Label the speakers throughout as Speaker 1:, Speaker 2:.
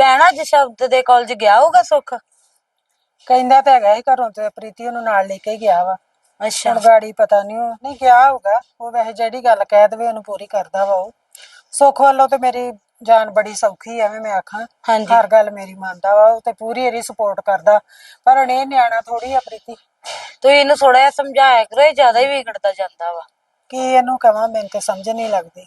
Speaker 1: ਭੈਣ ਅੱਜ ਸ਼ਬਦ ਦੇ ਕਾਲਜ ਗਿਆ ਹੋਊਗਾ ਸੁੱਖ?
Speaker 2: ਕਹਿੰਦਾ ਤਾਂ ਹੈਗਾ ਹੀ ਘਰੋਂ ਤੇ ਪ੍ਰੀਤੀ ਉਹਨੂੰ ਨਾਲ ਲੈ ਕੇ ਗਿਆ ਵਾ।
Speaker 1: ਅੱਛਾ।
Speaker 2: ਹੁਣ ਗਾੜੀ ਪਤਾ ਨਹੀਂ ਉਹ ਨਹੀਂ ਗਿਆ ਹੋਊਗਾ। ਉਹ ਵੈਸੇ ਜਿਹੜੀ ਗੱਲ ਕਹਿ ਦੇਵੇ ਉਹਨੂੰ ਪੂਰੀ ਕਰਦਾ ਵਾ ਉਹ। ਸੁੱਖ ਵੱਲੋਂ ਤੇ ਮੇਰੀ ਜਾਨ ਬੜੀ ਸੌਖੀ ਐਵੇਂ ਮੈਂ ਆਖਾਂ।
Speaker 1: ਹਾਂਜੀ।
Speaker 2: ਹਰ ਗੱਲ ਮੇਰੀ ਮੰਨਦਾ ਵਾ ਉਹ ਤੇ ਪੂਰੀ ਇਹਦੀ ਸਪੋਰਟ ਕਰਦਾ। ਪਰ ਹੁਣ ਇਹ ਨਿਆਣਾ ਥੋੜੀ ਆ ਪ੍ਰੀਤੀ।
Speaker 1: ਤੁਸੀਂ ਇਹਨੂੰ ਥੋੜਾ ਜਿਹਾ ਸਮਝਾਇਆ ਕਰੋ ਇਹ ਜ਼ਿਆਦਾ ਹੀ ਵਿਗੜਦਾ ਜਾਂਦਾ ਵਾ।
Speaker 2: ਕੀ ਇਹਨੂੰ ਕਵਾਂ ਮੈਨੂੰ ਤੇ ਸਮਝ ਨਹੀਂ ਲੱਗਦੀ।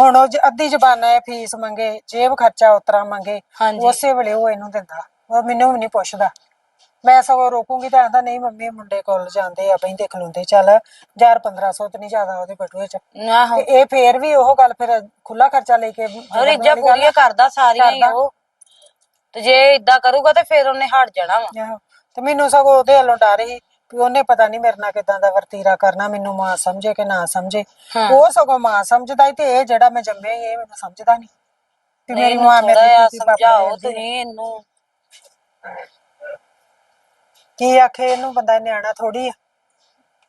Speaker 2: ਹੁਣ ਉਹ ਜ- ਅੱਧੀ ਜ਼ਬਾਨ ਹੈ ਫੀਸ ਮੰਗੇ ਜੇਬ ਖਰਚਾ ਉਤਰਾ ਮੰਗੇ
Speaker 1: ਹਾਂਜੀ।
Speaker 2: ਉਸੇ ਵੇਲੇ ਉਹ ਇਹਨੂੰ ਦਿੰਦਾ। ਉਹ ਮੈਨੂੰ ਵੀ ਨਹੀਂ ਪੁੱਛਦਾ। ਮੈਂ ਸਗੋਂ ਰੋਕੂੰਗੀ ਤਾਂ ਆਂਦਾ ਨਹੀਂ ਮੰਮੀ ਮੁੰਡੇ ਕੋਲ ਜਾਂਦੇ ਆ ਬਈ ਦੇਖ ਲੁੰਦੇ ਚੱਲ 1000 1500 ਤੇ ਨਹੀਂ ਜ਼ਿਆਦਾ ਉਹਦੇ ਬਟੂਏ ਚ।
Speaker 1: ਆਹੋ
Speaker 2: ਤੇ ਇਹ ਫੇਰ ਵੀ ਉਹ ਗੱਲ ਫਿਰ ਖੁੱਲਾ ਖਰਚਾ ਲੈ ਕੇ
Speaker 1: ਔਰ ਇੱਜਾ ਪੂਰੀਆਂ ਕਰਦਾ ਸਾਰੀਆਂ ਹੀ ਉਹ। ਤੇ ਜੇ ਇਦਾਂ ਕਰੂਗਾ ਤੇ ਫਿਰ ਉਹਨੇ ਹਟ ਜਾਣਾ ਵਾ।
Speaker 2: ਆਹੋ। ਤੇ ਮੈਨੂੰ ਸਗੋਂ ਉਹਦੇ ਵੱਲੋਂ ਡਰ ਸੀ ਵੀ ਉਹਨੇ ਪਤਾ ਨਹੀਂ ਮੇਰੇ ਨਾਲ ਕਿਦਾਂ ਦਾ ਵਰਤੀਰਾ ਕਰਨਾ ਮੈਨੂੰ ਮਾਂ ਸਮਝੇ ਕਿ ਨਾ ਸਮਝੇ।
Speaker 1: ਹਾਂ।
Speaker 2: ਉਹ ਸਗੋਂ ਮਾਂ ਸਮਝਦਾ ਸੀ ਤੇ ਇਹ ਜਿਹੜਾ ਮੈਂ ਜੰਮਿਆ ਹੀ ਇਹ ਮੈਨੂੰ ਸਮਝਦਾ ਨਹੀਂ ਤੇ ਮੇਰੀ ਮਾਂ
Speaker 1: ਥੋੜਾ
Speaker 2: ਮੇਰੀ ਧੀ ਪਾਪਾ
Speaker 1: ਸਮਝਾਓ
Speaker 2: ਦੀ
Speaker 1: ਤੁਸੀਂ ਇਹਨੂੰ।
Speaker 2: ਕੀ ਆਖੇ ਇਹਨੂੰ ਬੰਦਾ ਨਿਆਣਾ ਥੋੜੀ ਆ।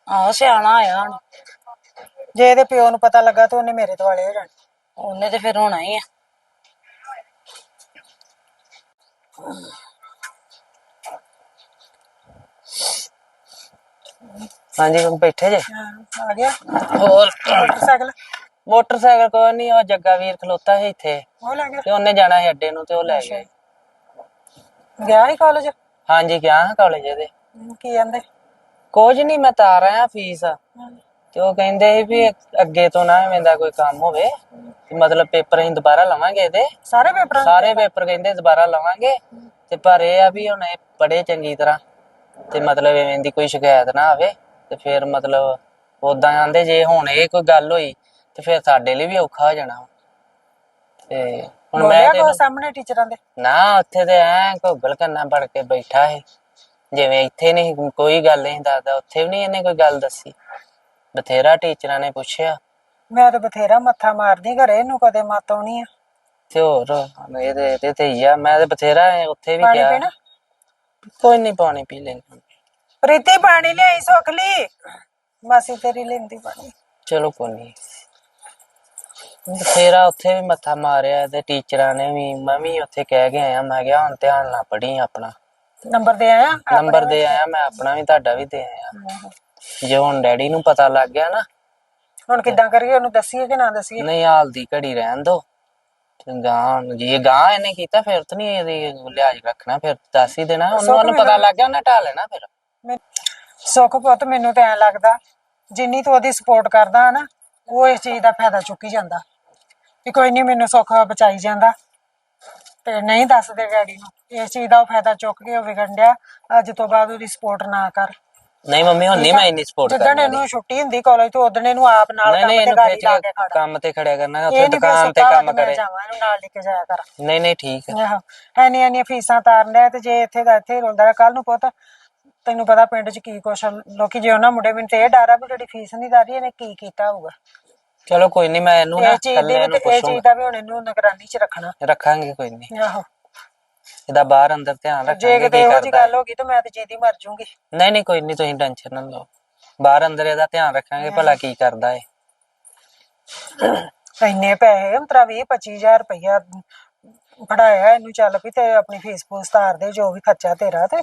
Speaker 1: ਆਹੋ ਸਿਆਣਾ ਆਇਆ ਹੁਣ।
Speaker 2: ਜੇ ਇਹਦੇ ਪਿਓ ਨੂੰ ਪਤਾ ਲੱਗਾ ਤਾਂ ਉਹਨੇ ਮੇਰੇ ਦੁਆਲੇ ਹੋ ਜਾਣਾ।
Speaker 1: ਉਹਨੇ ਤੇ ਫਿਰ ਹੋਣਾ ਹੀ ਆ।
Speaker 3: ਹਾਂਜੀ ਹੁਣ ਬੈਠੇ ਜੇ।
Speaker 2: ਹਾਂ, ਆ ਗਿਆ।
Speaker 1: ਹੋਰ
Speaker 2: ਮੋਟਰਸਾਈਕਲ?
Speaker 3: ਮੋਟਰਸਾਈਕਲ ਕੋਈ ਨਹੀਂ ਉਹ ਜੱਗਾ ਵੀਰ ਖਲੋਤਾ ਸੀ ਇੱਥੇ।
Speaker 2: ਉਹ ਲੈ ਗਿਆ।
Speaker 3: ਤੇ ਉਹਨੇ ਜਾਣਾ ਸੀ ਅੱਡੇ ਨੂੰ ਤੇ ਉਹ ਲੈ ਗਿਆ।
Speaker 2: ਗਿਆ ਹੀ ਕਾਲਜ
Speaker 3: ਹਾਂਜੀ ਗਿਆ ਹਾਂ ਕਾਲਜ ਇਹਦੇ।
Speaker 2: ਕੀ ਕਹਿੰਦੇ?
Speaker 3: ਕੁਝ ਨਹੀਂ ਮੈਂ ਤਾਰ ਆਇਆ ਫੀਸ। ਤੇ ਉਹ ਕਹਿੰਦੇ ਸੀ ਵੀ ਅੱਗੇ ਤੋਂ ਨਾ ਐਵੇਂ ਦਾ ਕੋਈ ਕੰਮ ਹੋਵੇ ਮਤਲਬ ਪੇਪਰ ਅਸੀਂ ਦੁਬਾਰਾ ਲਵਾਂਗੇ ਇਹਦੇ।
Speaker 2: ਸਾਰੇ ਪੇਪਰਾਂ?
Speaker 3: ਸਾਰੇ ਪੇਪਰ? ਕਹਿੰਦੇ ਦੁਬਾਰਾ ਲਵਾਂਗੇ। ਤੇ ਪਰ ਇਹ ਆ ਵੀ ਹੁਣ ਇਹ ਪੜੇ ਚੰਗੀ ਤਰ੍ਹਾਂ। ਤੇ ਮਤਲਬ ਐਵੇਂ ਦੀ ਕੋਈ ਸ਼ਿਕਾਇਤ ਨਾ ਆਵੇ। ਤੇ ਫਿਰ ਮਤਲਬ ਉਦਾਂ ਆਂਦੇ ਜੇ ਹੁਣ ਇਹ ਕੋਈ ਗੱਲ ਹੋਈ ਤੇ ਫਿਰ ਸਾਡੇ ਲਈ ਵੀ ਔਖਾ ਹੋ ਜਾਣਾ। ਤੇ ਹੁਣ ਮੈਂ ਤੇ
Speaker 2: ਸਾਹਮਣੇ ਟੀਚਰਾਂ ਦੇ?
Speaker 3: ਨਾ ਉੱਥੇ ਤੇ ਐ ਘੋਗਲ ਕੰਨਾ ਫੜ ਕੇ ਬੈਠਾ ਸੀ। ਜਿਵੇਂ ਇੱਥੇ ਨਹੀਂ ਕੋਈ ਗੱਲ ਨਹੀਂ ਦੱਸਦਾ ਉੱਥੇ ਵੀ ਨਹੀਂ ਇਹਨੇ ਕੋਈ ਗੱਲ ਦੱਸੀ। ਬਥੇਰਾ ਟੀਚਰਾਂ ਨੇ ਪੁੱਛਿਆ।
Speaker 2: ਮੈਂ ਤਾਂ ਬਥੇਰਾ ਮੱਥਾ ਮਾਰਦੀ ਘਰੇ ਇਹਨੂੰ ਕਦੇ ਮੱਤ ਆਉਣੀ ਆ?
Speaker 3: ਤੇ ਹੋਰ ਇਹਦੇ ਇਹਦੇ ਤੇ ਹੀ ਆ। ਮੈਂ ਤੇ ਬਥੇਰਾ ਉੱਥੇ ਵੀ
Speaker 2: ਪਾਣੀ ਪੀਣਾ?
Speaker 3: ਕੋਈ ਨਹੀਂ ਪਾਣੀ ਪੀ ਲੈਂਦੇ।
Speaker 2: ਪ੍ਰੀਤੀ ਪਾਣੀ ਲਿਆਈ ਸੁੱਖ ਲਈ? ਮਾਸੀ ਤੇਰੀ ਲੈਂਦੀ ਪਾਣੀ।
Speaker 3: ਚਲੋ ਕੋਈ ਨਹੀਂ ਬਥੇਰਾ ਉੱਥੇ ਵੀ ਮੱਥਾ ਮਾਰਿਆ ਤੇ ਟੀਚਰਾਂ ਨੇ ਵੀ ਮੈਂ ਵੀ ਉੱਥੇ ਕਹਿ ਕੇ ਆਇਆ ਮੈਂ ਕਿਹਾ ਹੁਣ ਧਿਆਨ ਨਾਲ ਪੜ੍ਹੀ ਆਪਣਾ।
Speaker 2: ਨੰਬਰ ਦੇ ਆਇਆ?
Speaker 3: ਨੰਬਰ ਦੇ ਆਇਆ ਮੈਂ ਆਪਣਾ ਵੀ ਤੁਹਾਡਾ ਵੀ ਦੇ ਆਇਆ। ਜੇ ਹੁਣ ਡੈਡੀ ਨੂੰ ਪਤਾ ਲੱਗ ਗਿਆ ਨਾ।
Speaker 2: ਹੁਣ ਕਿੱਦਾਂ ਕਰੀਏ ਉਹਨੂੰ ਦੱਸੀਏ ਕਿ ਨਾ ਦੱਸੀਏ?
Speaker 3: ਨਹੀਂ ਹਾਲ ਦੀ ਘੜੀ ਰਹਿਣ ਦੋ। ਗਾਂ ਜੇ ਗਾਂ ਇਹਨੇ ਕੀਤਾ ਫਿਰ ਤਾਂ ਨਹੀਂ ਇਹਦੀ ਲਿਹਾਜ਼ ਰੱਖਣਾ ਫਿਰ ਦੱਸ ਹੀ ਦੇਣਾ। ਉਹਨੂੰ ਉਹਨੂੰ ਪਤਾ ਲੱਗ ਗਿਆ ਉਹਨੇ ਢਾ ਲੈਣਾ ਫਿਰ।
Speaker 2: ਮੈਂ- ਸੁੱਖ ਪੁੱਤ ਮੈਨੂੰ ਤਾਂ ਐ ਲੱਗਦਾ ਜਿੰਨੀ ਤੂੰ ਉਹਦੀ ਸਪੋਰਟ ਕਰਦਾ ਨਾ ਉਹ ਇਸ ਚੀਜ਼ ਦਾ ਫਾਇਦਾ ਚੁੱਕੀ ਜਾਂਦਾ। ਵੀ ਕੋਈ ਨਹੀਂ ਮੈਨੂੰ ਸੁੱਖ ਬਚਾਈ ਜਾਂਦਾ। ਤੇ ਨਹੀਂ ਦੱਸਦੇ ਡੈਡੀ ਨੂੰ ਇਸ ਚੀਜ਼ ਦਾ ਉਹ ਫਾਇਦਾ ਚੁੱਕ ਕੇ ਉਹ ਵਿਗੜ ਡਿਆ ਅੱਜ ਤੋਂ ਬਾਅਦ ਉਹਦੀ ਸਪੋਰਟ ਨਾ ਕਰ।
Speaker 3: ਨਹੀਂ ਮੰਮੀ ਹੁਣ ਨਹੀਂ ਮੈਂ ਇੰਨੀ ਸਪੋਰਟ
Speaker 2: ਜਿੱਦਣ
Speaker 3: ਕਰਨੀ
Speaker 2: ਇਹਨੂੰ ਛੁੱਟੀ ਹੁੰਦੀ ਕਾਲਜ ਤੋਂ ਉਦੋਂ ਇਹਨੂੰ ਆਪ ਨਾਲ
Speaker 3: ਨਹੀਂ
Speaker 2: ਕੰਮ ਤੇ
Speaker 3: ਇਹਨੂੰ
Speaker 2: ਗਾੜੀ
Speaker 3: ਖਿੱਚ
Speaker 2: ਲਾ
Speaker 3: ਕੇ
Speaker 2: ਕੇ ਖੜਾ
Speaker 3: ਕੰਮ ਤੇ ਖੜਿਆ ਕਰਨਾ
Speaker 2: ਇਹ
Speaker 3: ਉੱਥੇ
Speaker 2: ਨਹੀਂ
Speaker 3: ਦੁਕਾਨ ਤੇ ਕੰਮ ਕਰੇ।
Speaker 2: ਜਾਵਾਂ ਇਹਨੂੰ ਨਾਲ ਲੈ ਕੇ ਜਾਇਆ ਕਰ।
Speaker 3: ਨਹੀਂ ਨਹੀਂ ਠੀਕ ਹੈ।
Speaker 2: ਆਹੋ ਐਨੀਆਂ ਐਨੀਆਂ ਫੀਸਾਂ ਤਾਰਨ ਲਿਆ ਤੇ ਜੇ ਇੱਥੇ ਦਾ ਇੱਥੇ ਰੋਂਦਾ ਕੱਲ ਨੂੰ ਪੁੱਤ ਤੈਨੂੰ ਪਤਾ ਪਿੰਡ 'ਚ ਕੀ ਕੁਛ ਲੋਕੀ ਜੇ ਉਹਨਾਂ ਮੁੰਡੇ ਮੈਨੂੰ ਤੇ ਇਹ ਡਰ ਆ ਵੀ ਜਿਹੜੀ ਫੀਸ ਨਹੀਂ ਦਾਰੀ ਇਹਨੇ ਕੀ ਕੀਤਾ ਹੋਊਗਾ।
Speaker 3: ਚਲੋ ਕੋਈ ਨਹੀਂ ਮੈਂ ਇਹਨੂੰ ਨਾ
Speaker 2: ਇਹ ਚੀਜ਼ ਦੀ
Speaker 3: ਕੱਲੇ
Speaker 2: ਵੀ
Speaker 3: ਇਹਨੂੰ
Speaker 2: ਤੇ ਇਹ ਚੀਜ਼
Speaker 3: ਪੁੱਛੂੰਗਾ
Speaker 2: ਦਾ ਵੀ ਹੁਣ ਇਹਨੂੰ ਨਿਗਰਾਨੀ 'ਚ ਰੱਖਣਾ।
Speaker 3: ਰੱਖਾਂਗੇ ਕੋਈ ਨਹੀਂ
Speaker 2: ਆਹੋ।
Speaker 3: ਇਹਦਾ ਬਾਹਰ ਅੰਦਰ ਧਿਆਨ
Speaker 2: ਜੇ
Speaker 3: ਰੱਖਾਂਗੇ
Speaker 2: ਕਿਤੇ
Speaker 3: ਕੀ
Speaker 2: ਇਹੋ ਜੀ
Speaker 3: ਕਰਦਾ
Speaker 2: ਗੱਲ ਹੋ ਗਈ ਤਾਂ ਮੈਂ ਤੇ ਜੀਦੀ ਮਰ ਜਾਊਂਗੀ
Speaker 3: ਨਹੀਂ ਨਹੀਂ ਕੋਈ ਨਹੀਂ ਤੁਸੀਂ ਟੈਨਸ਼ਨ ਨਾ ਲਓ। ਬਾਹਰ ਅੰਦਰ ਇਹਦਾ ਧਿਆਨ ਰੱਖਾਂਗੇ ਭਲਾ ਕੀ ਕਰਦਾ ਏ
Speaker 2: ਇੰਨੇ ਪੈਸੇ ਅੰਤਰਾ 20 25000 ਰੁਪਇਆ ਫੜਾਇਆ ਇਹਨੂੰ ਚੱਲ ਵੀ ਤੇ ਆਪਣੀ ਫੀਸ ਫੂਸ ਤਾਰ ਦੇ ਜੋ ਵੀ ਖਰਚਾ ਤੇਰਾ ਤੇ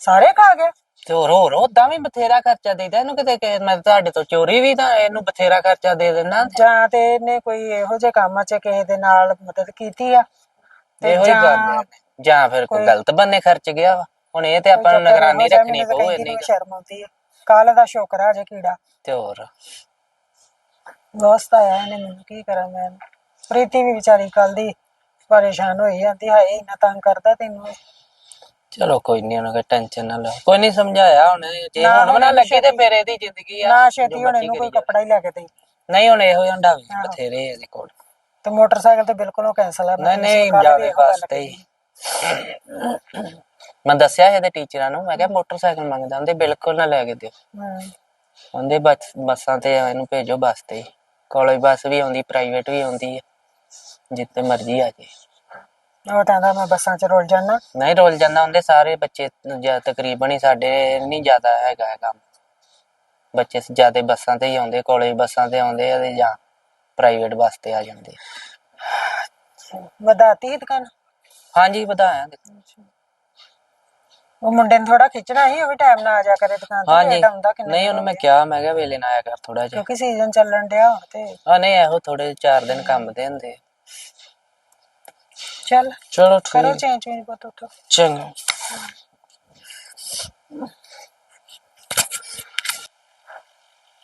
Speaker 2: ਸਾਰੇ ਖਾ ਗਿਆ
Speaker 3: ਤੇ ਹੋਰ ਹੋਰ ਉਦਾਂ ਵੀ ਬਥੇਰਾ ਖਰਚਾ ਦੇਦਾ ਇਹਨੂੰ ਕਿਤੇ ਕਿ ਮੈਂ ਤੁਹਾਡੇ ਤੋਂ ਚੋਰੀ ਵੀ ਤਾਂ ਇਹਨੂੰ ਬਥੇਰਾ ਖਰਚਾ ਦੇ ਦਿੰਦਾ।
Speaker 2: ਜਾਂ ਤੇ ਇਹਨੇ ਕੋਈ ਇਹੋ ਜਿਹੇ ਕੰਮ 'ਚ ਕਿਸੇ ਦੇ ਨਾਲ ਮਦਦ ਕੀਤੀ ਆ?
Speaker 3: ਇਹੋ ਹੀ ਗੱਲ ਜਾਂ ਫਿਰ ਕੋਈ ਗਲਤ ਬੰਨੇ ਖਰਚ ਗਿਆ ਵਾ। ਹੁਣ ਇਹ ਤੇ ਆਪਾਂ ਨੂੰ ਨਿਗਰਾਨੀ ਰੱਖਣੀ ਪਊ
Speaker 2: ਇੰਨੀ
Speaker 3: ਇੰਨੀ।
Speaker 2: ਸ਼ਰਮ ਆਉਂਦੀ ਆ। ਕੱਲ ਦਾ ਸ਼ੁਕਰ ਆ ਜੇ ਕੀੜਾ।
Speaker 3: ਤੇ ਹੋਰ
Speaker 2: ਦੋਸਤ ਆਇਆ ਇਹਨੇ ਮੈਨੂੰ ਕੀ ਕਰਾਂ ਮੈਂ? ਪ੍ਰੀਤੀ ਵੀ ਵਿਚਾਰੀ ਕੱਲ ਦੀ ਪਰੇਸ਼ਾਨ ਹੋਈ ਜਾਂਦੀ ਹਾਏ ਇੰਨਾ ਤੰਗ ਕਰਦਾ ਤੈਨੂੰ
Speaker 3: ਚਲੋ ਕੋਈ ਨਹੀਂ ਉਹਨਾਂ ਕੋਈ ਟੈਨਸ਼ਨ ਨਾ ਲਓ। ਕੋਈ ਨਹੀਂ ਸਮਝਾਇਆ ਹੁਣ ਜੇ
Speaker 2: ਨਾ
Speaker 3: ਹੁਣ ਨਾ ਲੱਗੇ ਤੇ
Speaker 2: ਛੇਤੀ-
Speaker 3: ਫਿਰ ਇਹਦੀ ਜ਼ਿੰਦਗੀ ਆ
Speaker 2: ਨਾ ਛੇਤੀ ਹੁਣ ਇਹਨੂੰ ਕੋਈ ਕੱਪੜਾ ਹੀ ਲੈ ਕੇ ਦੇ।
Speaker 3: ਜਾਓ। ਨਹੀਂ ਹੁਣ ਇਹੋ ਹੰਡਾ ਵੀ ਬਥੇਰੇ ਇਹਦੇ ਕੋਲ।
Speaker 2: ਤੇ ਮੋਟਰਸਾਈਕਲ ਤੇ ਬਿਲਕੁਲ ਉਹ ਕੈਨਸਲ ਆ
Speaker 3: ਨਹੀਂ ਨਹੀਂ
Speaker 2: ਵੀ
Speaker 3: ਜਾਵੇ ਵਾਸਤੇ ਹੀ। ਮੈਂ ਦੱਸਿਆ ਇਹਦੇ ਟੀਚਰਾਂ ਨੂੰ ਮੈਂ ਕਿਹਾ ਮੋਟਰਸਾਈਕਲ ਮੰਗਦਾ ਉਹਦੇ ਬਿਲਕੁਲ ਨਾ ਲੈ ਕੇ ਦਿਓ। ਉਹਦੇ ਬੱਸ ਬੱਸਾਂ ਤੇ ਇਹਨੂੰ ਭੇਜੋ ਬੱਸ ਤੇ। ਕਾਲਜ ਬੱਸ ਵੀ ਆਉਂਦੀ ਪ੍ਰਾਈਵੇਟ ਵੀ ਆਉਂਦੀ ਹੈ ਜਿੱਤੇ ਮਰਜ਼ੀ ਆ ਜੇ
Speaker 2: ਉਹ ਕਹਿੰਦਾ ਮੈਂ ਬੱਸਾਂ 'ਚ ਰੁਲ ਜਾਣਾ
Speaker 3: ਨਹੀਂ ਰੋਲ ਜਾਂਦਾ ਉਹਦੇ ਸਾਰੇ ਬੱਚੇ ਜਾਂ ਤਕਰੀਬਨ ਹੀ ਸਾਡੇ ਨਹੀਂ ਜ਼ਿਆਦਾ ਹੈਗਾ ਕੰਮ। ਬੱਚੇ ਜ਼ਿਆਦਾ ਬੱਸਾਂ ਤੇ ਹੀ ਆਉਂਦੇ ਕਾਲਜ ਬੱਸਾਂ ਤੇ ਆਉਂਦੇ ਆ ਤੇ ਜਾਂ ਪ੍ਰਾਈਵੇਟ ਬੱਸ ਤੇ ਆ ਜਾਂਦੇ।
Speaker 2: ਵਧਾਤੀ ਸੀ ਦੁਕਾਨ?
Speaker 4: ਹਾਂਜੀ ਵਧਾਇਆ।
Speaker 2: ਉਹ ਮੁੰਡੇ ਨੂੰ ਥੋੜਾ ਖਿੱਚਣਾ ਸੀ ਉਹ ਵੀ ਟਾਈਮ ਨਾਲ ਆ ਜਾ ਕਰੇ ਦੁਕਾਨ ਤੇ
Speaker 4: ਹਾਂਜੀ।
Speaker 2: ਲੇਟ ਆਉਂਦਾ ਕਿੰਨਾ
Speaker 4: ਨਹੀਂ ਉਹਨੂੰ ਮੈਂ ਕਿਹਾ ਮੈਂ ਕਿਹਾ ਵੇਲੇ ਨਾ ਆਇਆ ਕਰ ਥੋੜਾ ਜਿਹਾ।
Speaker 2: ਕਿਉਂਕਿ ਸੀਜ਼ਨ ਚੱਲਣ ਡਿਆ ਹੁਣ ਤੇ।
Speaker 4: ਆ ਨਹੀਂ ਇਹੋ ਥੋੜੇ ਚਾਰ ਦਿਨ ਕੰਮ ਦੇ ਹੁੰਦੇ ਆ।
Speaker 2: ਚੱਲ
Speaker 4: ਚਲੋ
Speaker 2: ਕਰੋ
Speaker 4: ਠੀਕ
Speaker 2: ਚੇਂਜ ਚੇਂਜ ਪੁੱਤ ਉੱਠੋ
Speaker 4: ਚੰਗਾ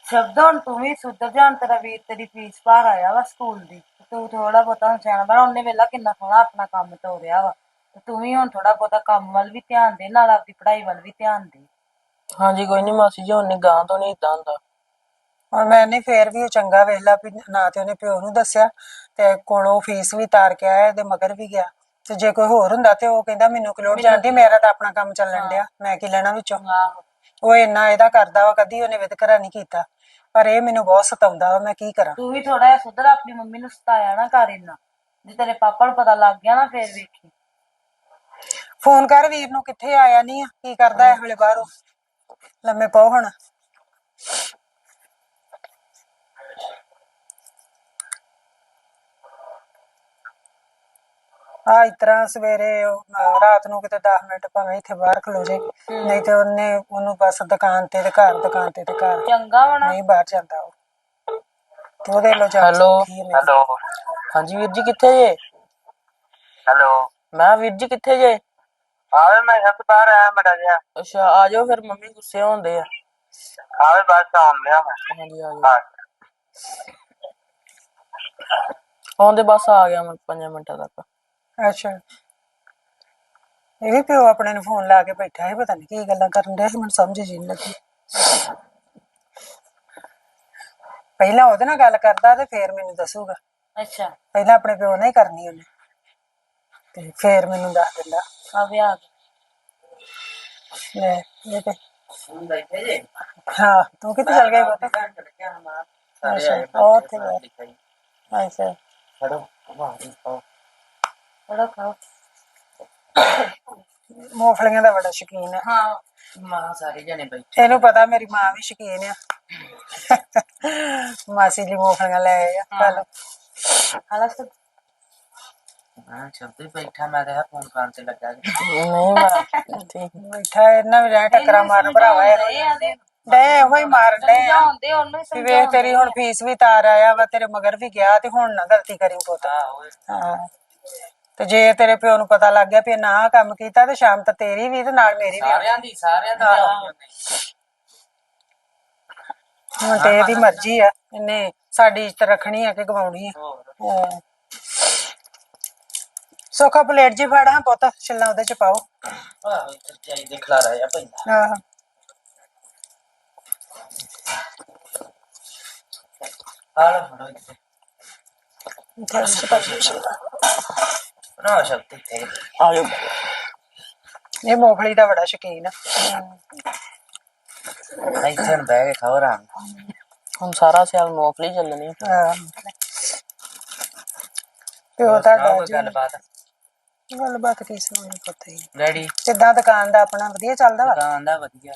Speaker 1: ਸ਼ਬਦ ਹੁਣ ਤੂੰ ਵੀ ਸੁਧਰ ਜਾਣ ਤੇਰਾ ਵੀਰ ਤੇਰੀ ਫੀਸ ਭਰ ਆਇਆ ਵਾ ਸਕੂਲ ਦੀ ਤੇ ਤੂੰ ਥੋੜਾ ਬਹੁਤਾ ਸਿਆਣਾ ਬਣਾ ਉਹਨੇ ਵੇਲਾ ਕਿੰਨਾ ਸੋਹਣਾ ਆਪਣਾ ਕੰਮ ਤੋਰਿਆ ਵਾ। ਤੇ ਤੂੰ ਵੀ ਹੁਣ ਥੋੜਾ ਬਹੁਤਾ ਕੰਮ ਵੱਲ ਵੀ ਧਿਆਨ ਦੇ ਨਾਲ ਆਪਦੀ ਪੜ੍ਹਾਈ ਵੱਲ ਵੀ ਧਿਆਨ ਦੇ।
Speaker 4: ਹਾਂਜੀ ਕੋਈ ਨਹੀਂ ਮਾਸੀ ਜੀ ਉਹਨੇ ਗਾਂ ਤੋਂ ਨਹੀਂ ਇਦਾਂ ਹੁੰਦਾ।
Speaker 2: ਹੁਣ ਮੈਂ ਨਹੀਂ ਫੇਰ ਵੀ ਉਹ ਚੰਗਾ ਵੇਖ ਲਾ ਵੀ ਨਾ ਤੇ ਉਹਨੇ ਪਿਓ ਨੂੰ ਦੱਸਿਆ। ਤੇ ਕੋਲੋਂ ਫੀਸ ਵੀ ਤਾਰ ਕੇ ਆਇਆ ਤੇ ਮਗਰ ਵੀ ਗਿਆ। ਤੇ ਜੇ ਕੋਈ ਹੋਰ ਹੁੰਦਾ ਤੇ ਉਹ ਕਹਿੰਦਾ ਮੈਨੂੰ ਕਿ ਲੋੜ ਜਾਂਦੀ ਮੇਰਾ ਤਾਂ ਆਪਣਾ ਕੰਮ ਚੱਲਣ ਡਿਆ ਮੈਂ ਕੀ ਲੈਣਾ ਵਿੱਚੋਂ?
Speaker 1: ਆਹੋ।
Speaker 2: ਉਹ ਇੰਨਾ ਇਹਦਾ ਕਰਦਾ ਵਾ ਕਦੀ ਉਹਨੇ ਵਿਤਕਰਾ ਨਹੀਂ ਕੀਤਾ। ਪਰ ਇਹ ਮੈਨੂੰ ਬਹੁਤ ਸਤਾਉਂਦਾ ਵਾ ਮੈਂ ਕੀ ਕਰਾਂ?
Speaker 1: ਤੂੰ ਵੀ ਥੋੜਾ ਜਿਹਾ ਸੁਧਰ ਆਪਣੀ ਮੰਮੀ ਨੂੰ ਸਤਾਇਆ ਨਾ ਕਰ ਇੰਨਾ। ਜੇ ਤੇਰੇ ਪਾਪਾ ਨੂੰ ਪਤਾ ਲੱਗ ਗਿਆ ਨਾ ਫੇਰ ਵੇਖੀ।
Speaker 2: ਫੋਨ ਕਰ ਵੀਰ ਨੂੰ ਕਿੱਥੇ ਆਇਆ ਨਹੀਂ ਆ? ਕੀ ਕਰਦਾ ਇਹ ਵੇਲੇ ਬਾਹਰੋਂ? ਲੰਮੇ ਪਾਓ ਹੁਣ। ਆ ਇਤਰਾ ਸਵੇਰੇ ਅਹ, ਰਾਤ ਨੂੰ ਕਿਤੇ 10 ਮਿੰਟ ਭਾਵੇਂ ਇੱਥੇ ਬਾਹਰ ਖਲੋ ਜੇ ਨਹੀਂ ਤੇ ਉਹਨੇ ਉਹਨੂੰ ਬਸ ਦੁਕਾਨ ਤੇ ਤੇ ਘਰ ਦੁਕਾਨ ਤੇ ਤੇ ਘਰ।
Speaker 1: ਚੰਗਾ ਨਾ
Speaker 2: ਨਹੀਂ ਬਾਹਰ ਜਾਂਦਾ ਉਹ। ਤੇ ਉਹਦੇ ਲੋ ਜਾ
Speaker 4: ਹੈਲੋ
Speaker 5: ਹੈਲੋ।
Speaker 4: ਹਾਂਜੀ ਵੀਰ ਜੀ ਕਿੱਥੇ ਜੇ?
Speaker 5: ਹੈਲੋ।
Speaker 4: ਮੈਂ ਕਿਹਾ ਵੀਰ ਜੀ ਕਿੱਥੇ ਜੇ?
Speaker 5: ਆਵੇ ਮੈਂ ਸਭ ਬਾਹਰ ਆਇਆ ਮੜਾ ਜਿਹਾ।
Speaker 4: ਅੱਛਾ ਆ ਜਾਓ ਫਿਰ ਮੰਮੀ ਗੁੱਸੇ ਹੁੰਦੇ ਆ।
Speaker 5: ਆਵੇ ਬਸ ਆਉਣ ਲਿਆ ਮੈਂ।
Speaker 4: ਹਾਂਜੀ ਆ ਜਾਓ।
Speaker 5: ਹਾਂ
Speaker 4: ਆਉਂਦੇ ਬਸ ਆ ਗਿਆ ਮੈਂ 5 ਮਿੰਟਾਂ ਤੱਕ।
Speaker 2: ਅੱਛਾ। ਇਹ ਵੀ ਪਿਓ ਆਪਣੇ ਨੂੰ ਫੋਨ ਲਾ ਕੇ ਬੈਠਾ ਹੈ ਪਤਾ ਨਹੀਂ ਕੀ ਗੱਲਾਂ ਕਰਨ ਡਿਆ ਸੀ ਮੈਨੂੰ ਸਮਝ ਜੀ ਨਹੀਂ ਲੱਗੀ। ਪਹਿਲਾਂ ਉਹਦੇ ਨਾਲ ਗੱਲ ਕਰਦਾ ਤੇ ਫੇਰ ਮੈਨੂੰ ਦੱਸੂਗਾ।
Speaker 1: ਅੱਛਾ।
Speaker 2: ਪਹਿਲਾਂ ਆਪਣੇ ਪਿਓ ਨਾਲ ਹੀ ਕਰਨੀ ਉਹਨੇ ਤੇ ਫੇਰ ਮੈਨੂੰ ਦੱਸ ਦਿੰਦਾ।
Speaker 1: ਆ ਵੀ ਆ ਗਿਆ।
Speaker 2: ਲੈ ਇਹ ਤੇ
Speaker 4: ਬੈਠੇ ਜੇ
Speaker 2: ਹਾਂ ਤੂੰ ਕਿੱਥੇ ਚਲ ਗਿਆ ਪਤਾ? ਅੱਛਾ ਉਹ ਤੇ ਅੱਛਾ।
Speaker 4: ਫੜੋ ਵਾਹ
Speaker 1: ਥੋੜਾ ਖਾਓ
Speaker 2: ਮੂੰਗਫਲੀਆਂ ਦਾ ਬੜਾ ਸ਼ੌਕੀਨ ਹੈ
Speaker 1: ਹਾਂ।
Speaker 4: ਮਾਂ ਸਾਰੇ ਜਣੇ ਬੈਠੇ।
Speaker 2: ਇਹਨੂੰ ਪਤਾ ਮੇਰੀ ਮਾਂ ਵੀ ਸ਼ੌਕੀਨ ਆ। ਮਾਸੀ ਲਈ ਮੂੰਗਫਲੀਆਂ ਲੈ ਆਏ ਆ
Speaker 1: ਹਾਲਾ ਸਭ
Speaker 4: ਹਾਂ ਚਲਦੇ ਬੈਠਾ ਮੈਂ ਤਾਂ ਫੋਨ ਕਰਨ ਤੇ ਲੱਗਾ ਨਹੀਂ ਮੈਂ ਠੀਕ
Speaker 2: ਬੈਠਾ ਇਹਨਾਂ ਵੀ ਰਹਿ ਟੱਕਰਾ ਮਾਰਨ ਭਰਾਵਾ ਇਹ ਡੇ ਇਹੋ ਹੀ ਮਾਰਨ ਡੇ ਆ।
Speaker 1: ਸਮਝਾਉਂਦੇ ਉਹਨੂੰ ਹੀ
Speaker 2: ਵੀ ਵੇਖ ਤੇਰੀ ਹੁਣ ਫੀਸ ਵੀ ਤਾਰ ਆਇਆ ਵਾ ਤੇਰੇ ਮਗਰ ਵੀ ਗਿਆ ਤੇ ਹੁਣ ਨਾ ਗਲਤੀ ਕਰੀ ਪੁੱਤ। ਹਾਂ। ਤੇ ਜੇ ਤੇਰੇ ਪਿਓ ਨੂੰ ਪਤਾ ਲੱਗ ਗਿਆ ਵੀ ਨਾ ਆਹ ਕੰਮ ਕੀਤਾ ਤੇ ਸ਼ਾਮ ਤੱਕ ਤੇਰੀ ਵੀ ਤੇ ਨਾਲ ਮੇਰੀ ਵੀ।
Speaker 4: ਸਾਰਿਆਂ ਦੀ ਸਾਰਿਆਂ ਦੀ
Speaker 2: ਹੁਣ ਤੇ ਇਹਦੀ ਮਰਜ਼ੀ ਆ ਇਹਨੇ ਸਾਡੀ ਇੱਜ਼ਤ ਰੱਖਣੀ ਆ ਕਿ ਗਵਾਉਣੀ ਆ। ਹਾਂ। ਸੋਖਾ ਪਲੇਟ ਜੀ ਫੜ ਪੁੱਤ ਛਿੱਲਾ ਉਹਦੇ ਚ ਪਾਓ।
Speaker 4: ਆਹ ਇੱਧਰ ਚਾਈ ਦੇ ਖਲਾਰਾ ਆ ਪੈਂਦਾ।
Speaker 2: ਆਹ।
Speaker 4: ਆ ਲੋ ਫੜੋ ਇੱਥੇ। ਨਾ ਸ਼ਕਤੀ ਤੇ ਆ ਜਾਓ।
Speaker 2: ਇਹ ਮੂੰਗਫਲੀ ਦਾ ਬੜਾ ਸ਼ੌਕੀਨ ਆ।
Speaker 4: ਇੱਥੇ ਨੂੰ ਬਹਿ ਕੇ ਖਾਓ ਆਰਾਮ ਹੁਣ ਸਾਰਾ ਸਿਆਲ ਮੂੰਗਫਲੀ ਚੱਲਣੀ
Speaker 2: ਹਾਂ। ਪਿਓ ਦਾ
Speaker 4: ਸੁਣਾਓ ਕੋਈ ਗੱਲਬਾਤ?
Speaker 2: ਗੱਲਬਾਤ ਕੀ ਸੁਣਾਉਣੀ ਪਤਾ ਹੀ
Speaker 4: ਡੈਡੀ?
Speaker 2: ਕਿੱਦਾਂ ਦੁਕਾਨ ਦਾ ਆਪਣਾ ਵਧੀਆ ਚੱਲਦਾ ਵਾ?
Speaker 4: ਦੁਕਾਨ ਦਾ ਵਧੀਆ।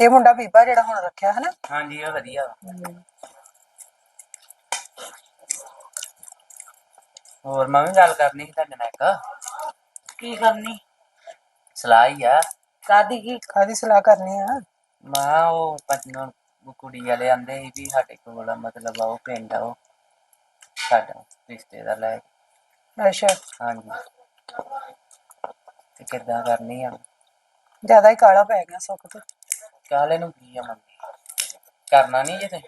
Speaker 2: ਇਹ ਮੁੰਡਾ ਬੀਬਾ ਜਿਹੜਾ ਹੁਣ ਰੱਖਿਆ ਹਨਾ?
Speaker 4: ਹਾਂਜੀ ਇਹ ਵਧੀਆ ਵਾ। ਹੋਰ ਮੈਂ ਵੀ ਗੱਲ ਕਰਨੀ ਸੀ ਤੁਹਾਡੇ ਨਾਲ ਇੱਕ।
Speaker 1: ਕੀ ਕਰਨੀ?
Speaker 4: ਸਲਾਹ ਹੀ ਆ।
Speaker 1: ਕਾਦੀ ਕੀ?
Speaker 2: ਕਾਦੀ ਸਲਾਹ ਕਰਨੀ ਆ?
Speaker 4: ਮੈਂ ਉਹ ਪਤਨੋਂ ਕੁੜੀ ਵਾਲੇ ਆਂਦੇ ਸੀ ਵੀ ਸਾਡੇ ਕੋਲ ਮਤਲਬ ਆ ਉਹ ਪਿੰਡ ਆ ਉਹ। ਸਾਡਾ ਰਿਸ਼ਤੇਦਾਰ ਲੈ ਕੇ।
Speaker 2: ਅੱਛਾ।
Speaker 4: ਹਾਂਜੀ। ਤੇ ਕਿੱਦਾਂ ਕਰਨੀ ਆ?
Speaker 2: ਜ਼ਿਆਦਾ ਹੀ ਕਾਲਾ ਪੈ ਗਿਆ ਸੁੱਖ ਤੇ।
Speaker 4: ਕਾਲੇ ਨੂੰ ਕੀ ਆ ਮੰਮੀ? ਕਰਨਾ ਨਹੀਂ ਜੇ ਤੇ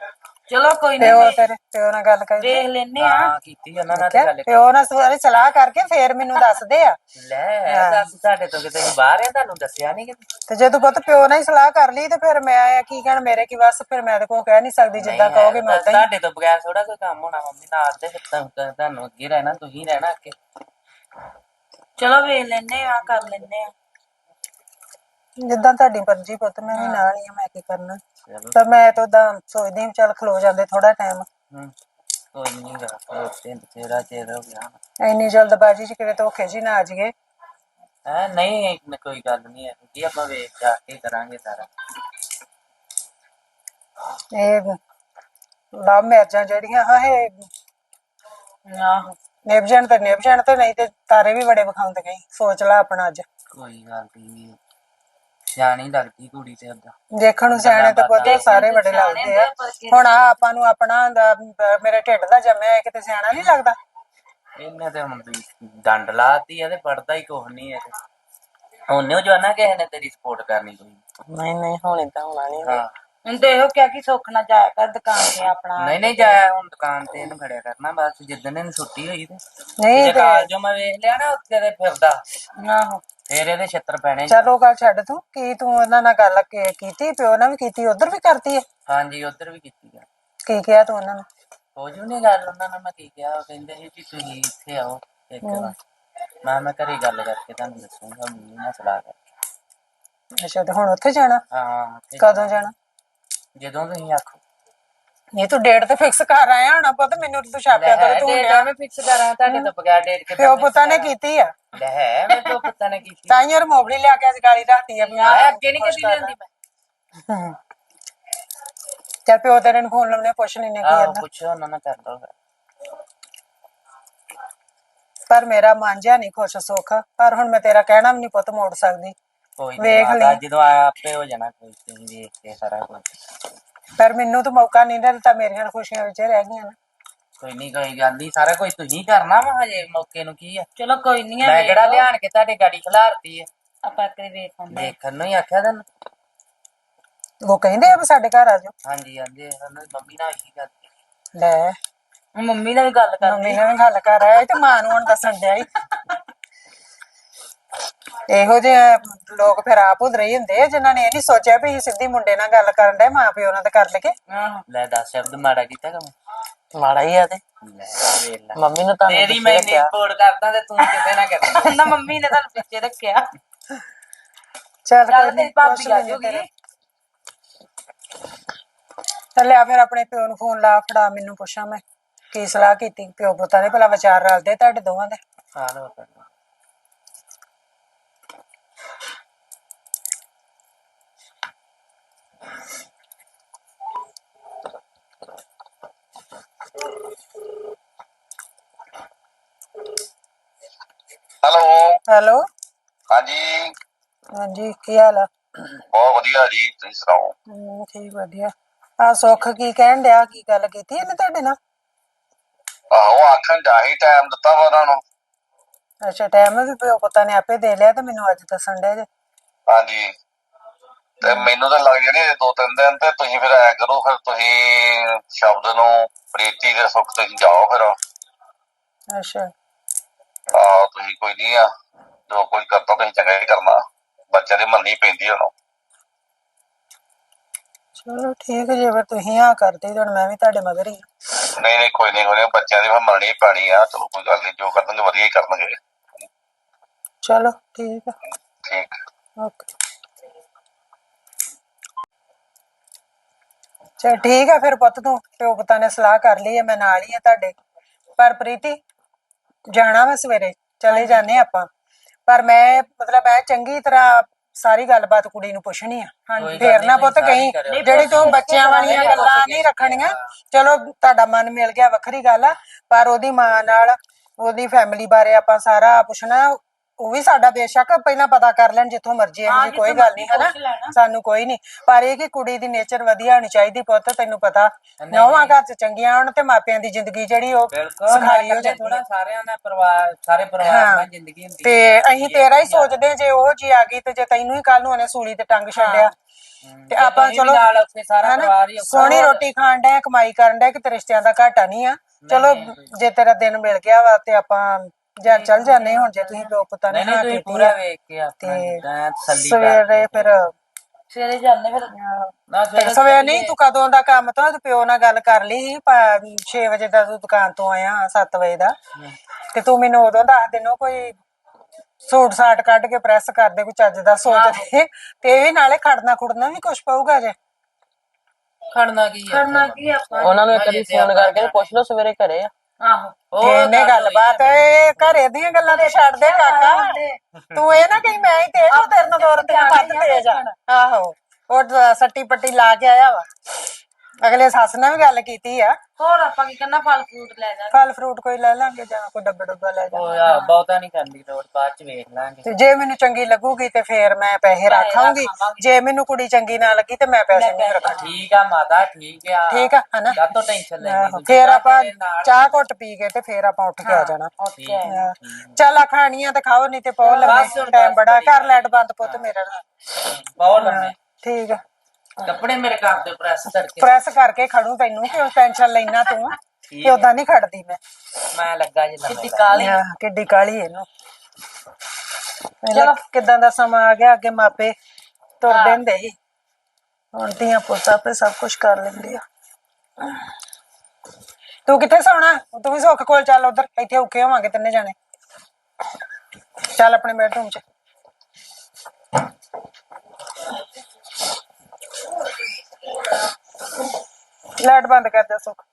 Speaker 1: ਚਲੋ ਕੋਈ
Speaker 2: ਪਿਓ
Speaker 1: ਨਹੀਂ
Speaker 2: ਤੇਰੇ ਪਿਓ ਨਾਲ ਗੱਲ ਕਰੀ
Speaker 1: ਵੇਖ ਲੈਨੇ ਆ
Speaker 4: ਹਾਂ ਕੀਤੀ ਉਹਨਾਂ ਨਾਲ ਤੇ ਗੱਲ
Speaker 2: ਪਿਓ ਨਾਲ ਸਾਰੀ ਸਲਾਹ ਕਰਕੇ ਫੇਰ ਮੈਨੂੰ ਦੱਸਦੇ ਆ।
Speaker 4: ਲੈ ਦੱਸ ਤੁਹਾਡੇ ਤੋਂ ਕਿਤੇ ਬਾਹਰ ਆ ਤੁਹਾਨੂੰ ਦੱਸਿਆ ਨਹੀਂ ਕਿਤੇ।
Speaker 2: ਤੇ ਜੇ ਤੂੰ ਪੁੱਤ ਪਿਓ ਨਾਲ ਹੀ ਸਲਾਹ ਕਰ ਲਈ ਤੇ ਫਿਰ ਮੈਂ ਆ ਕੀ ਕਹਿਣ ਮੇਰੇ ਕੀ ਬਸ ਫਿਰ ਮੈਂ ਤੇ ਕੋ ਕਹਿ ਨਹੀਂ ਸਕਦੀ ਜਿੱਦਾਂ ਕਹੋਗੇ ਮੈਂ ਉਦਾਂ ਹੀ।
Speaker 4: ਤੁਹਾਡੇ ਤੋਂ ਬਗੈਰ ਥੋੜਾ ਕੋਈ ਕੰਮ ਹੋਣਾ ਮੰਮੀ ਨਾਲ ਤੇ ਫਿਰ ਤੁਹਾਨੂੰ ਤੁਹਾਨੂੰ ਅੱਗੇ ਰਹਿਣਾ ਤੁਸੀਂ ਰਹਿਣਾ ਅੱਗੇ।
Speaker 1: ਚਲੋ ਵੇਖ ਲੈਨੇ ਆ ਕਰ ਲੈਨੇ ਆ
Speaker 2: ਜਿੱਦਾਂ ਤੁਹਾਡੀ ਮਰਜ਼ੀ ਪੁੱਤ ਮੈਂ ਵੀ ਨਾਲ ਹੀ ਆ ਮੈਂ ਕੀ ਕਰਨਾ?
Speaker 4: ਚਲੋ।
Speaker 2: ਪਰ ਮੈਂ ਤਾਂ ਉਦਾਂ ਸੋਚਦੀ ਹਾਂ ਚੱਲ ਖਲੋ ਜਾਂਦੇ ਥੋੜਾ ਟਾਈਮ
Speaker 4: ਹੂੰ। ਕੋਈ ਨਹੀਂ ਗਾ ਉਹ ਤਿੰਨ ਤੇਰਾ ਹੋ ਗਿਆ।
Speaker 2: ਇੰਨੀ ਜਲਦਬਾਜ਼ੀ ਚ ਕਿਤੇ ਧੋਖੇ ਜੀ ਨਾ ਆ ਜਾਈਏ।
Speaker 4: ਹੈ ਨਹੀਂ ਇਹ ਕੋਈ ਗੱਲ ਨਹੀਂ ਹੈ ਜੀ ਆਪਾਂ ਵੇਖ ਜਾ ਕੇ ਕਰਾਂਗੇ ਸਾਰਾ।
Speaker 2: ਇਹ ਲਵ ਮੈਰਜਾਂ ਜਿਹੜੀਆਂ ਹਾਂ ਇਹ
Speaker 1: ਆਹੋ।
Speaker 2: ਨਿਭ ਜਾਣ ਤੇ ਨਿਭ ਜਾਣ ਤੇ ਨਹੀਂ ਤੇ ਤਾਰੇ ਵੀ ਬੜੇ ਵਿਖਾਉਂਦੇ ਗਈ ਸੋਚ ਲੈ ਆਪਣਾ ਅੱਜ।
Speaker 4: ਕੋਈ ਗੱਲ ਨਹੀਂ ਸਿਆਣੀ ਲੱਗਦੀ ਕੁੜੀ ਤੇ ਓਦਾਂ
Speaker 2: ਦੇਖਣ ਨੂੰ ਸਿਆਣੇ ਤੇ ਪੁੱਤ ਸਾਰੇ ਬੜੇ ਲੱਗਦੇ ਆ। ਹੁਣ ਆ ਆਪਾਂ ਨੂੰ ਆਪਣਾ ਦਾ- ਮੇਰੇ ਢਿੱਡ ਦਾ ਜੰਮਿਆ ਹੈ ਕਿਤੇ ਸਿਆਣਾ ਨਹੀਂ ਲੱਗਦਾ।
Speaker 4: ਇਹਨੇ ਤੇ ਹੁਣ ਵੀ ਡੰਡ ਲਾਤੀ ਆ ਤੇ ਪੜਦਾ ਹੀ ਕੁਛ ਨਹੀਂ ਹੈ ਉਹਨੇ ਉਹ ਜਵਾਨਾ ਕਿਸੇ ਨੇ ਤੇਰੀ ਸਪੋਰਟ ਕਰਨੀ ਕੋਈ।
Speaker 2: ਨਹੀਂ ਨਹੀਂ ਹੁਣ ਇਦਾਂ ਹੋਣਾ ਨਹੀਂ
Speaker 4: ਹਾਂ।
Speaker 1: ਹੁਣ ਤੇ ਇਹੋ ਕਿਹਾ ਕਿ ਸੁੱਖ ਨਾ ਜਾਇਆ ਕਰ ਦੁਕਾਨ ਤੇ ਆਪਣਾ
Speaker 4: ਨਹੀਂ ਨਹੀਂ ਜਾਇਆ ਹੁਣ ਦੁਕਾਨ ਤੇ ਇਹਨੂੰ ਖੜਿਆ ਕਰਨਾ ਬਸ ਜਿੱਦਣ ਇਹਨੂੰ ਛੁੱਟੀ ਹੋਈ ਤੇ।
Speaker 2: ਨਹੀਂ
Speaker 4: ਜੇ
Speaker 2: ਤੇ
Speaker 4: ਕਾਲਜੋਂ ਮੈਂ ਵੇਖ ਲਿਆ ਨਾ ਉੱਥੇ ਦੇ ਫਿਰਦਾ।
Speaker 1: ਆਹੋ।
Speaker 4: ਫੇਰ ਇਹਦੇ ਛੱਤਰ ਪੈਣੇ
Speaker 2: ਚਲੋ ਗੱਲ ਛੱਡ ਤੂੰ ਕੀ ਤੂੰ ਉਹਨਾਂ ਨਾਲ ਗੱਲ ਕੀ- ਕੀਤੀ ਪਿਓ ਨਾਲ ਵੀ ਕੀਤੀ ਉਧਰ ਵੀ ਕਰਤੀ ਹੈ
Speaker 4: ਹਾਂਜੀ ਉਧਰ ਵੀ ਕੀਤੀ ਆ।
Speaker 2: ਕੀ ਕਿਹਾ ਤੂੰ ਉਹਨਾਂ ਨੂੰ?
Speaker 4: ਹੋ ਜੂ ਨਹੀਂ ਗੱਲ ਉਹਨਾਂ ਨਾਲ ਮੈਂ ਕੀ ਕਿਹਾ ਉਹ ਕਹਿੰਦੇ ਸੀ ਕਿ ਤੁਸੀਂ ਇੱਥੇ ਆਓ ਇੱਕ ਵਾਰ। ਮੈਂ ਮੈਂ ਘਰੇ ਗੱਲ ਕਰਕੇ ਤੁਹਾਨੂੰ ਦੱਸੂਗਾ ਮੰਮੀ ਨਾਲ ਸਲਾਹ ਕਰਕੇ।
Speaker 2: ਅੱਛਾ ਤੇ ਹੁਣ ਉੱਥੇ ਜਾਣਾ?
Speaker 4: ਹਾਂ
Speaker 2: ਕਦੋਂ ਜਾਣਾ?
Speaker 4: ਜਦੋਂ ਤੁਸੀਂ ਆਖੋ।
Speaker 2: ਨਹੀਂ ਤੂੰ ਡੇਟ ਤੇ ਫਿਕਸ ਕਰ ਆਇਆ ਹੋਣਾ ਪੁੱਤ ਮੈਨੂੰ ਤੂੰ ਛਾਪਿਆ ਕਰ ਤੂੰ
Speaker 4: ਡੇਟ ਮੈਂ ਫਿਕਸ ਕਰਾਂ ਤੁਹਾਡੇ ਤੋਂ ਬਗੈਰ ਡੇਟ ਕੇ
Speaker 2: ਪਿਓ ਪੁੱਤਾਂ ਨੇ ਕੀਤੀ ਆ।
Speaker 4: ਲੈ ਮੈਂ ਪਿਓ ਪੁੱਤਾਂ ਨੇ ਕੀਤੀ।
Speaker 2: ਤਾਂ ਯਾਰ ਮੋਬਲੀ ਲਿਆ ਕੇ ਅੱਜ ਗਾਲੀ ਰੱਖਤੀ ਆ
Speaker 4: ਮੈਂ ਅੱਗੇ ਨਹੀਂ ਕਦੀ ਲੈਂਦੀ ਮੈਂ।
Speaker 2: ਚੱਲ ਪਿਓ ਤੇਰੇ ਨੂੰ ਫੋਨ ਲਾਉਣੇ ਪੁੱਛ ਲੈਨੇ ਕੀ ਕਹਿੰਦਾ
Speaker 4: ਪੁੱਛੋ ਉਹਨਾਂ ਨਾਲ ਕਰ ਲਓ
Speaker 2: ਪਰ ਮੇਰਾ ਮਨ ਜਿਹਾ ਨਹੀਂ ਖੁਸ਼ ਸੁੱਖ। ਪਰ ਹੁਣ ਮੈਂ ਤੇਰਾ ਕਹਿਣਾ ਵੀ ਨਹੀਂ ਪੁੱਤ ਮੋੜ ਸਕਦੀ।
Speaker 4: ਕੋਈ
Speaker 2: ਵੇਖ ਲਈ।
Speaker 4: ਜਦੋਂ ਆਇਆ ਆਪੇ ਹੋ ਜਾਣਾ ਕੋਈ ਤੁਸੀਂ ਵੇਖ ਕੇ ਸਾਰਾ ਕੁਝ
Speaker 2: ਪਰ ਮੈਨੂੰ ਤਾਂ ਮੌਕਾ ਨਹੀਂ ਦਿੱਤਾ ਮੇਰੀਆਂ ਖੁਸ਼ੀਆਂ ਵਿੱਚ ਰਹਿ ਗਈਆਂ ਨਾ।
Speaker 4: ਕੋਈ ਨਹੀਂ ਕੋਈ ਗੱਲ ਨਹੀਂ ਸਾਰਾ ਕੁਝ ਤੁਸੀਂ ਕਰਨਾ ਵਾ ਹਜੇ ਮੌਕੇ ਨੂੰ ਕੀ ਆ?
Speaker 1: ਚਲੋ ਕੋਈ ਨਹੀਂ
Speaker 4: ਮੈਂ ਕਿਹੜਾ ਲਿਆਣ ਕੇ ਤੁਹਾਡੇ ਗਾੜੀ ਖਿਲਾਰਤੀ ਆ?
Speaker 1: ਆਪਾਂ ਇੱਕ ਵਾਰੀ ਵੇਖ ਆਉਂਦੇ
Speaker 4: ਦੇਖਣ ਨੂੰ ਹੀ ਆਖਿਆ ਤੈਨੂੰ।
Speaker 2: ਉਹ ਕਹਿੰਦੇ ਆ ਵੀ ਸਾਡੇ ਘਰ ਆ ਜਾਓ।
Speaker 4: ਹਾਂਜੀ ਹਾਂਜੀ ਉਹਨਾਂ ਦੀ ਮੰਮੀ ਨਾਲ ਹੀ ਗੱਲ
Speaker 2: ਲੈ
Speaker 1: ਮੰਮੀ ਨਾਲ ਵੀ ਗੱਲ ਕਰ
Speaker 2: ਮੰਮੀ ਨੇ ਵੀ ਗੱਲ ਕਰ ਆਇਆ ਤੇ ਮਾਂ ਨੂੰ ਹੁਣ ਦੱਸਣ ਡਿਆ ਈ ਇਹੋ ਜਿਹੇ ਲੋਕ ਫਿਰ ਆਪ ਉਧਰ ਹੀ ਹੁੰਦੇ ਆ ਜਿਨ੍ਹਾਂ ਨੇ ਇਹ ਨਹੀਂ ਸੋਚਿਆ ਵੀ ਅਸੀਂ ਸਿੱਧੀ ਮੁੰਡੇ ਨਾਲ ਗੱਲ ਕਰਨ ਦੇ ਮਾਂ ਪਿਓ ਨਾਲ ਤੇ ਕਰ ਲਗੇ
Speaker 1: ਆਹੋ।
Speaker 4: ਲੈ ਦੱਸ ਸ਼ਬਦ ਮਾੜਾ ਕੀਤਾ ਕੰਮ
Speaker 2: ਮਾੜਾ ਹੀ ਆ ਤੇ।
Speaker 4: ਲੈ ਵੇਖ ਲੈ।
Speaker 2: ਮੰਮੀ ਨੂੰ ਤਾਂ
Speaker 4: ਤੇਰੀ ਮੈਂ ਇੰਨੀ ਸਪੋਰਟ ਕਰਦਾ ਤੇ ਤੂੰ ਕਿਤੇ ਨਾ ਕਰ।
Speaker 1: ਉਹਨਾਂ ਮੰਮੀ ਨੇ ਤੁਹਾਨੂੰ ਪਿੱਛੇ ਰੱਖਿਆ।
Speaker 2: ਚੱਲ
Speaker 1: ਚੱਲ
Speaker 2: ਕੋਈ
Speaker 1: ਤੇਰੀ
Speaker 2: ਨੀ,
Speaker 1: ਭਾਬੀ
Speaker 2: ਪੁੱਛ
Speaker 1: ਆ
Speaker 2: ਤੇਰੇ। ਚੱਲ ਆ ਫਿਰ ਆਪਣੇ ਪਿਓ ਨੂੰ ਫੋਨ ਲਾ ਫੜਾ ਮੈਨੂੰ ਪੁੱਛਾਂ ਮੈਂ। ਕੀ ਸਲਾਹ ਕੀਤੀ? ਪਿਓ ਪੁੱਤਾਂ ਦੇ ਭਲਾ ਵਿਚਾਰ ਰਲਦੇ ਤੁਹਾਡੇ ਦੋਵਾਂ ਦੇ।
Speaker 4: ਹਾਂ ਲੋ
Speaker 5: ਹੈਲੋ।
Speaker 2: ਹੈਲੋ।
Speaker 5: ਹਾਂਜੀ।
Speaker 2: ਹਾਂਜੀ ਕੀ ਹਾਲ ਆ?
Speaker 5: ਬਹੁਤ ਵਧੀਆ ਜੀ ਤੁਸੀਂ ਸੁਣਾਓ?
Speaker 2: ਹਮ, ਠੀਕ ਵਧੀਆ। ਆ ਸੁੱਖ ਕੀ ਕਹਿਣ ਡਿਆ? ਕੀ ਗੱਲ ਕੀਤੀ ਇਹਨੇ ਤੁਹਾਡੇ ਨਾਲ?
Speaker 5: ਆਹੋ ਆਖਣ ਜਾਹੀ ਟਾਈਮ ਦਿੱਤਾ ਵਾ ਉਹਨਾਂ ਨੂੰ।
Speaker 2: ਅੱਛਾ ਟਾਈਮ ਵੀ ਪਿਓ ਪੁੱਤਾਂ ਨੇ ਆਪੇ ਦੇ ਲਿਆ ਤੇ ਮੈਨੂੰ ਅੱਜ ਦੱਸਣ ਡਿਆ ਜੇ।
Speaker 5: ਹਾਂਜੀ। ਤੇ ਮੈਨੂੰ ਤਾਂ ਲੱਗ ਜਾਣੇ ਦੋ ਤਿੰਨ ਦਿਨ ਤੇ ਤੁਸੀਂ ਫਿਰ ਐ ਕਰੋ ਫਿਰ ਤੁਸੀਂ ਸ਼ਬਦ ਨੂੰ ਪ੍ਰੀਤੀ ਦੇ ਸੁੱਖ ਤੁਸੀਂ ਜਾਓ ਫਿਰ।
Speaker 2: ਅੱਛਾ।
Speaker 5: ਆਹੋ ਤੁਸੀਂ ਕੋਈ ਨਹੀਂ ਆ ਜੋ ਕੁਝ ਕਰਤਾ ਤੁਸੀਂ ਚੰਗਾ ਹੀ ਕਰਨਾ ਬੱਚੇ ਦੀ ਮੰਨਣੀ ਪੈਂਦੀ ਉਹਨੂੰ।
Speaker 2: ਚਲੋ ਠੀਕ ਜੇ ਫਿਰ ਤੁਸੀਂ ਆ ਕਰਦੇ ਤੇ ਮੈਂ ਵੀ ਤੁਹਾਡੇ ਮਗਰ ਹੀ ਆ।
Speaker 5: ਨਹੀਂ ਨਹੀਂ ਕੋਈ ਨਹੀਂ ਕੋਈ ਬੱਚਿਆਂ ਦੀ ਫਿਰ ਮੰਨਣੀ ਪੈਣੀ ਆ ਚਲੋ ਕੋਈ ਗੱਲ ਨਹੀਂ ਜੋ ਕਰਨਗੇ ਵਧੀਆ ਹੀ ਕਰਨਗੇ।
Speaker 2: ਚਲੋ ਠੀਕ ਆ।
Speaker 5: ਠੀਕ।
Speaker 2: ਓਕੇ। ਚਲ ਠੀਕ ਆ ਫਿਰ ਪੁੱਤ ਤੂੰ ਪਿਓ ਪੁੱਤਾਂ ਨੇ ਸਲਾਹ ਕਰ ਲਈ ਹੈ ਮੈਂ ਨਾਲ ਹੀ ਆ ਤੁਹਾਡੇ ਪਰ ਪ੍ਰੀਤੀ ਜਾਣਾ ਵਾ ਸਵੇਰੇ ਚਲੇ ਜਾਣੇ ਆਪਾਂ ਪਰ ਮੈਂ ਮਤਲਬ ਮੈਂ ਚੰਗੀ ਤਰ੍ਹਾਂ ਸਾਰੀ ਗੱਲਬਾਤ ਕੁੜੀ ਨੂੰ ਪੁੱਛਣੀ ਆ
Speaker 4: ਗੱਲ
Speaker 2: ਫੇਰ ਨਾ ਪੁੱਤ ਕਹੀਂ। ਜਿਹੜੀ ਤੂੰ ਬੱਚਿਆਂ ਵਾਲੀਆਂ ਗੱਲਾਂ ਨਹੀਂ। ਰੱਖਣੀਆਂ ਚਲੋ ਤੁਹਾਡਾ ਮਨ ਮਿਲ ਗਿਆ ਵੱਖਰੀ ਗੱਲ ਆ ਪਰ ਉਹਦੀ ਮਾਂ ਨਾਲ ਉਹਦੀ ਫੈਮਿਲੀ ਬਾਰੇ ਆਪਾਂ ਸਾਰਾ ਪੁੱਛਣਾ ਉਹ ਵੀ ਸਾਡਾ ਬੇਸ਼ੱਕ ਪਹਿਲਾਂ ਪਤਾ ਕਰ ਲੈਣ ਜਿੱਥੋਂ ਮਰਜ਼ੀ ਇਹੋ ਜਿਹੀ ਕੋਈ ਗੱਲ ਨਹੀਂ ਹਨਾ? ਸਾਨੂੰ ਕੋਈ ਨਹੀਂ। ਪਰ ਇਹ ਕਿ ਕੁੜੀ ਦੀ ਨੇਚਰ ਵਧੀਆ ਹੋਣੀ ਚਾਹੀਦੀ ਪੁੱਤ ਤੈਨੂੰ ਪਤਾ। ਨੌਵਾਂ ਘਰ ਚ ਚੰਗੀਆਂ ਹੋਣ ਤੇ ਮਾਪਿਆਂ ਦੀ ਜ਼ਿੰਦਗੀ ਜਿਹੜੀ ਉਹ ਸੁਖਾਲੀ ਹੋ ਜਾਂਦੀ
Speaker 4: ਥੋੜਾ
Speaker 2: ਹੈ।
Speaker 4: ਸਾਰਿਆਂ ਦਾ ਪਰਿਵਾਰ ਸਾਰੇ ਪਰਿਵਾਰ
Speaker 2: ਹਾਂ।
Speaker 4: ਨਾਲ ਜ਼ਿੰਦਗੀ ਹੁੰਦੀ
Speaker 2: ਤੇ ਅਸੀਂ ਤੇਰਾ ਹੀ ਸੋਚਦੇ ਜੇ ਉਹ ਜੀ ਆ ਗਈ ਤੇ ਜੇ ਤੈਨੂੰ ਹੀ ਕੱਲ ਨੂੰ ਉਹਨੇ ਸੂਲੀ ਤੇ ਟੰਗ ਛੱਡਿਆ। ਤੇ ਆਪਾਂ ਚਲੋ
Speaker 4: ਨਾਲ ਉੱਥੇ ਸਾਰਾ
Speaker 2: ਹਨਾ,
Speaker 4: ਪਰਿਵਾਰ ਹੀ ਔਖਾ
Speaker 2: ਸੋਹਣੀ
Speaker 4: ਹੋ
Speaker 2: ਰੋਟੀ ਖਾਣ ਡਿਆ ਕਮਾਈ ਕਰਨ ਡਿਆ ਕਿ ਰਿਸ਼ਤਿਆਂ ਦਾ ਘਾਟਾ ਨਹੀਂ ਆ। ਚਲੋ ਜੇ ਤੇਰਾ ਦਿਨ ਮਿਲ ਗਿਆ ਵਾ ਤੇ ਆਪਾਂ ਜਾਂ ਚੱਲ ਜਾਂਦੇ ਹੁਣ ਜੇ ਤੁਸੀਂ ਪਿਓ ਪੁੱਤਾਂ ਨੇ
Speaker 4: ਨਹੀਂ ਨਹੀਂ ਤੁਸੀਂ ਪੂਰਾ ਵੇਖ ਕੇ ਆਪਣਾ
Speaker 2: ਤੇ
Speaker 4: ਜਿੱਦਾਂ ਤਸੱਲੀ
Speaker 2: ਸਵੇਰੇ ਫਿਰ
Speaker 1: ਸਵੇਰੇ ਜਾਂਦੇ ਫਿਰ
Speaker 4: ਨਾ
Speaker 2: ਸਵੇਰੇ ਨਹੀਂ ਤੂੰ ਕਦੋਂ ਦਾ ਕੰਮ ਤੋਂ ਤੇ ਪਿਓ ਨਾਲ ਗੱਲ ਕਰ ਲਈ ਸੀ 6 ਵਜੇ ਦਾ ਤੂੰ ਦੁਕਾਨ ਤੋਂ ਆਇਆ 7 ਵਜੇ ਦਾ। ਤੇ ਤੂੰ ਮੈਨੂੰ ਉਦੋਂ ਦੱਸ ਦੇਣੋ ਕੋਈ ਸੂਟ ਸਾਟ ਕੱਢ ਕੇ ਪ੍ਰੈਸ ਕਰ ਦੇ ਕੋਈ ਚੱਜ ਦਾ ਸੋਚ ਦੇ। ਤੇ ਇਹ ਵੀ ਨਾਲੇ ਖੜਨਾ ਖੁੜਨਾ ਵੀ ਕੁਛ ਪਊਗਾ ਜੇ।
Speaker 4: ਖੜਨਾ ਕੀ ਆ?
Speaker 1: ਕਰਨਾ ਕੀ ਆਪਾਂ?
Speaker 4: ਉਹਨਾਂ ਨੂੰ ਇੱਕ ਵਾਰੀ ਫੋਨ ਕਰਕੇ ਪੁੱਛ ਲਓ ਸਵੇਰੇ ਘਰੇ ਆ।
Speaker 1: ਆਹੋ
Speaker 4: ਉਹ
Speaker 2: ਇਹਨੇ ਗੱਲਬਾਤ ਇਹ ਘਰੇ ਦੀਆਂ ਗੱਲਾਂ ਤੇ ਛੱਡ ਦੇ ਕਾਕਾ। ਤੂੰ ਇਹ ਨਾ ਕਹੀਂ ਮੈਂ ਹੀ ਤੇਜ਼ ਹਾਂ ਤੇਰੇ ਨਾਲ ਦੌਰ ਤੇ ਵੱਧ ਤੇਜ਼ ਆ। ਆਹੋ ਉਹ ਦ- ਸੱਟੀ ਪੱਟੀ ਲਾ ਕੇ ਆਇਆ ਵਾ। ਅਗਲੇ ਸੱਸ ਨਾਲ ਵੀ ਗੱਲ ਕੀਤੀ ਆ।
Speaker 1: ਹੋਰ ਆਪਾਂ ਕੀ ਕਰਨਾ ਫਲ ਫਰੂਟ ਲੈ ਜਾ
Speaker 2: ਫਲ ਫਰੂਟ ਕੋਈ ਲੈ ਲਾਂਗੇ ਜਾਂ ਕੋਈ ਡੱਬਾ ਡੱਬਾ ਲੈ ਜਾ
Speaker 4: ਉਹ ਆ ਬਹੁਤਾ ਨਹੀਂ ਕਰਨੀ ਲੋੜ ਬਾਅਦ ਚ ਵੇਖ ਲਾਂਗੇ।
Speaker 2: ਤੇ ਜੇ ਮੈਨੂੰ ਚੰਗੀ ਲੱਗੂਗੀ ਤੇ ਫੇਰ ਮੈਂ ਪੈਸੇ ਰੱਖਾਂਗੀ। ਜੇ ਮੈਨੂੰ ਕੁੜੀ ਚੰਗੀ ਨਾ ਲੱਗੀ ਤੇ ਮੈਂ ਪੈਸੇ ਨਹੀਂ ਰੱਖਾਂ
Speaker 4: ਠੀਕ ਆ ਮਾਤਾ ਠੀਕ ਆ।
Speaker 2: ਠੀਕ ਆ ਹਨਾ?
Speaker 4: ਕਾਤੋਂ ਟੈਨਸ਼ਨ ਲੈਣੀ
Speaker 2: ਆਹੋ, ਫੇਰ ਆਪਾਂ ਚਾਹ ਘੁੱਟ ਪੀ ਕੇ ਤੇ ਫੇਰ ਆਪਾਂ ਉੱਠ ਕੇ ਆ ਜਾਣਾ।
Speaker 4: ਠੀਕ ਆ,
Speaker 2: ਹਾਂ। ਚੱਲ ਆ ਖਾਣੀਆਂ ਤੇ ਖਾਓ ਨਹੀਂ ਤੇ ਲੱਗੇ
Speaker 4: ਹੁਣ
Speaker 2: ਟਾਈਮ ਬੜਾ ਘਰ ਲੈਟ ਬੰਦ ਪੁੱਤ ਮੇਰਾ।
Speaker 4: ਬਹੁਤ ਲੰਮੇ।
Speaker 2: ਠੀਕ ਆ।
Speaker 4: ਕੱਪੜੇ ਮੇਰੇ ਘਰ ਦੇ ਪ੍ਰੈਸ ਕਰਕੇ।
Speaker 2: ਪ੍ਰੈਸ ਕਰਕੇ ਖੜੂ ਤੈਨੂੰ ਕਿਉਂ ਟੈਨਸ਼ਨ ਲੈਣਾ ਤੂੰ? ਤੇ ਉਦਾਂ ਨਹੀਂ ਖੜਦੀ ਮੈਂ।
Speaker 4: ਮੈਂ ਲੱਗਾ ਜੀ
Speaker 1: ਕਿੱਡੀ ਕਾਲੀ
Speaker 2: ਕਿੱਡੀ ਕਾਲੀ ਇਹਨੂੰ। ਚਲੋ। ਕਿਦਾਂ ਦਾ ਸਮਾਂ ਆ ਗਿਆ ਅੱਗੇ ਮਾਪੇ ਤੁਰਦੇ ਹੁੰਦੇ ਸੀ। ਹੁਣ ਧੀਆਂ ਪੁੱਤ ਆਪੇ ਸਭ ਕੁਝ ਕਰ ਲੈਂਦੇ ਆ। ਤੂੰ ਕਿੱਥੇ ਸੌਣਾ? ਤੂੰ ਵੀ ਸੁੱਖ ਕੋਲ ਚੱਲ ਉਧਰ ਇੱਥੇ ਔਖੇ ਹੋਵਾਂਗੇ ਤਿੰਨੇ ਜਾਣੇ। ਚੱਲ ਆਪਣੇ ਬੈਡਰੂਮ 'ਚ। ਲਾਈਟ ਬੰਦ ਕਰ ਦੇ ਸੁੱਖ।